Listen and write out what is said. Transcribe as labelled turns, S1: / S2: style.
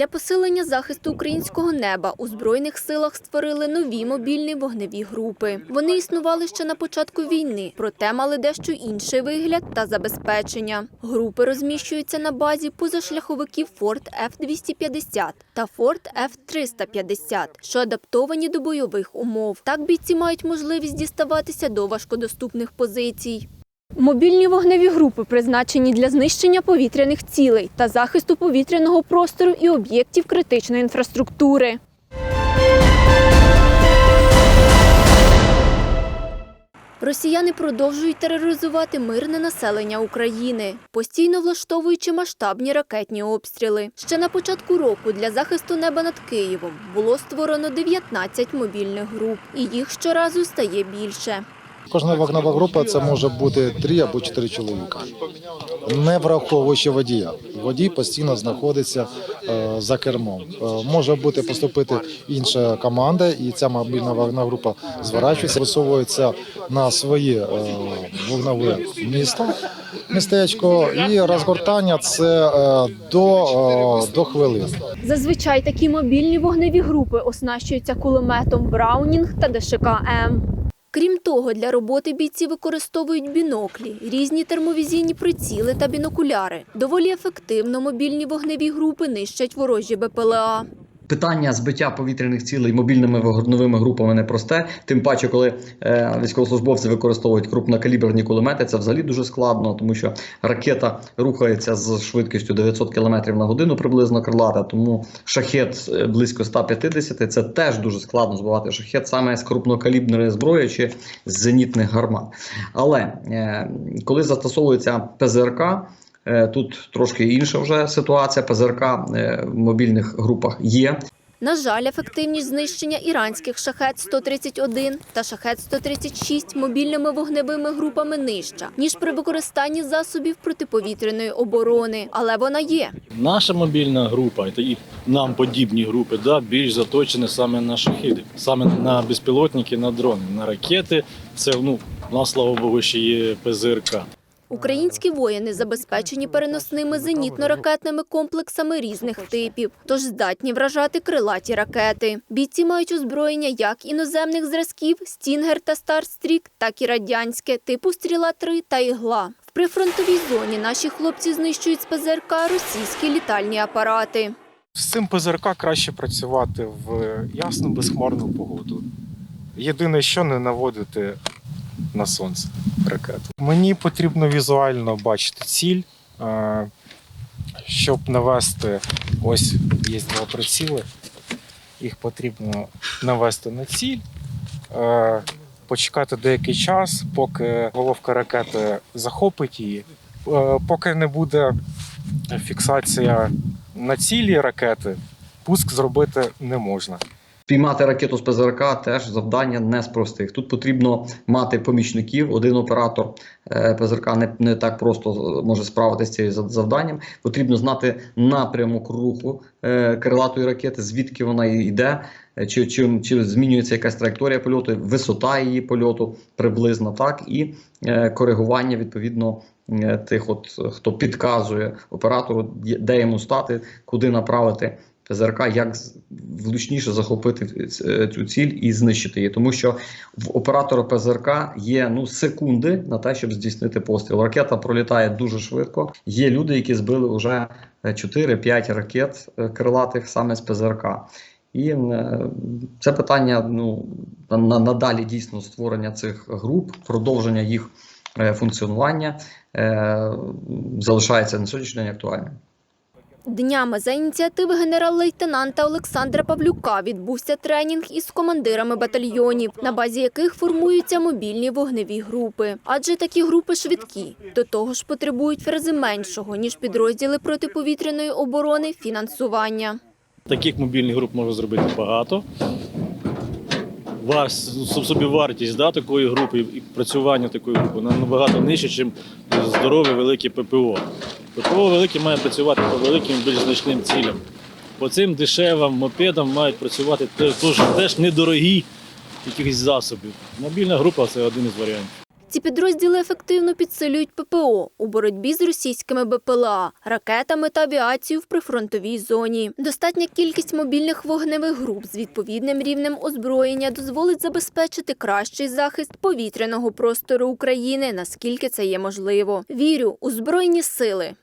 S1: Для посилення захисту українського неба у збройних силах створили нові мобільні вогневі групи. Вони існували ще на початку війни, проте мали дещо інший вигляд та забезпечення. Групи розміщуються на базі позашляховиків Ford F-250 та Ford F-350, що адаптовані до бойових умов. Так бійці мають можливість діставатися до важкодоступних позицій. Мобільні вогневі групи призначені для знищення повітряних цілей та захисту повітряного простору і об'єктів критичної інфраструктури. Росіяни продовжують тероризувати мирне населення України, постійно влаштовуючи масштабні ракетні обстріли. Ще на початку року для захисту неба над Києвом було створено 19 мобільних груп, і їх щоразу стає більше.
S2: Кожна вогнева група це може бути три або чотири чоловіка, не враховуючи водія. Водій постійно знаходиться е, за кермом. Е, може бути поступити інша команда, і ця мобільна вогнева група зворачується, висовується на своє е, вогневе місто, містечко, і розгортання це до, до хвилин.
S1: Зазвичай такі мобільні вогневі групи оснащуються кулеметом Браунінг та ДШК М. Крім того, для роботи бійці використовують біноклі, різні термовізійні приціли та бінокуляри. Доволі ефективно мобільні вогневі групи нищать ворожі БПЛА.
S3: Питання збиття повітряних цілей мобільними вогневими групами непросте. Тим паче, коли е, військовослужбовці використовують крупнокаліберні кулемети, це взагалі дуже складно, тому що ракета рухається з швидкістю 900 км на годину приблизно крилата. Тому шахет е, близько 150 – це теж дуже складно збивати шахет саме з крупнокаліберної зброї чи з зенітних гармат. Але е, коли застосовується ПЗРК. Е, Тут трошки інша вже ситуація. ПЗРК е, в мобільних групах є.
S1: На жаль, ефективність знищення іранських шахет-131 та шахет-136 мобільними вогневими групами нижча, ніж при використанні засобів протиповітряної оборони. Але вона є.
S4: Наша мобільна група та і нам подібні групи да, більш заточені саме на шахіди, саме на безпілотники, на дрони, на ракети. Це ну, у нас, слава Богу, ще є ПЗРК.
S1: Українські воїни забезпечені переносними зенітно-ракетними комплексами різних типів, тож здатні вражати крилаті ракети. Бійці мають озброєння як іноземних зразків Стінгер та Старстрік, так і радянське, типу Стріла-3 та Ігла. В прифронтовій зоні наші хлопці знищують з ПЗРК російські літальні апарати.
S5: З цим ПЗРК краще працювати в ясну безхмарну погоду. Єдине, що не наводити на сонце ракету. Мені потрібно візуально бачити ціль, е, щоб навести. Ось є два приціли. Їх потрібно навести на ціль, е, почекати деякий час, поки головка ракети захопить її, Е, поки не буде фіксація на цілі ракети, пуск зробити не можна.
S3: Піймати ракету з ПЗРК теж завдання не з простих. Тут потрібно мати помічників. Один оператор е, ПЗРК не, не так просто може справитися з зав- завданням. Потрібно знати напрямок руху е, крилатої ракети, звідки вона йде, е, чи, чи, чи змінюється якась траєкторія польоту, висота її польоту приблизно так, і е, коригування відповідно. е, Тих, от хто підказує оператору, де йому стати, куди направити ПЗРК, як влучніше захопити е, цю ціль і знищити її, тому що в оператора ПЗРК є ну секунди на те, щоб здійснити постріл. Ракета пролітає дуже швидко. Є люди, які збили вже 4-5 ракет е, крилатих саме з ПЗРК. І е, це питання ну на, на надалі дійсно створення цих груп, продовження їх е, функціонування е, залишається на сьогоднішній день актуальним.
S1: Днями за ініціативи генерал-лейтенанта Олександра Павлюка відбувся тренінг із командирами батальйонів, на базі яких формуються мобільні вогневі групи. Адже такі групи швидкі, до того ж потребують в рази меншого, ніж підрозділи протиповітряної оборони фінансування.
S4: Таких мобільних груп можна зробити багато. Собі вартість да, такої групи і працювання такої групи набагато нижче, ніж здорове велике ППО. ППО велике має працювати по великим більш значним цілям. По цим дешевим мопедам мають працювати теж, теж, недорогі якісь засоби. Мобільна група це один із варіантів.
S1: Ці підрозділи ефективно підсилюють ППО у боротьбі з російськими БПЛА, ракетами та авіацією в прифронтовій зоні. Достатня кількість мобільних вогневих груп з відповідним рівнем озброєння дозволить забезпечити кращий захист повітряного простору України, наскільки це є можливо. Вірю у збройні сили.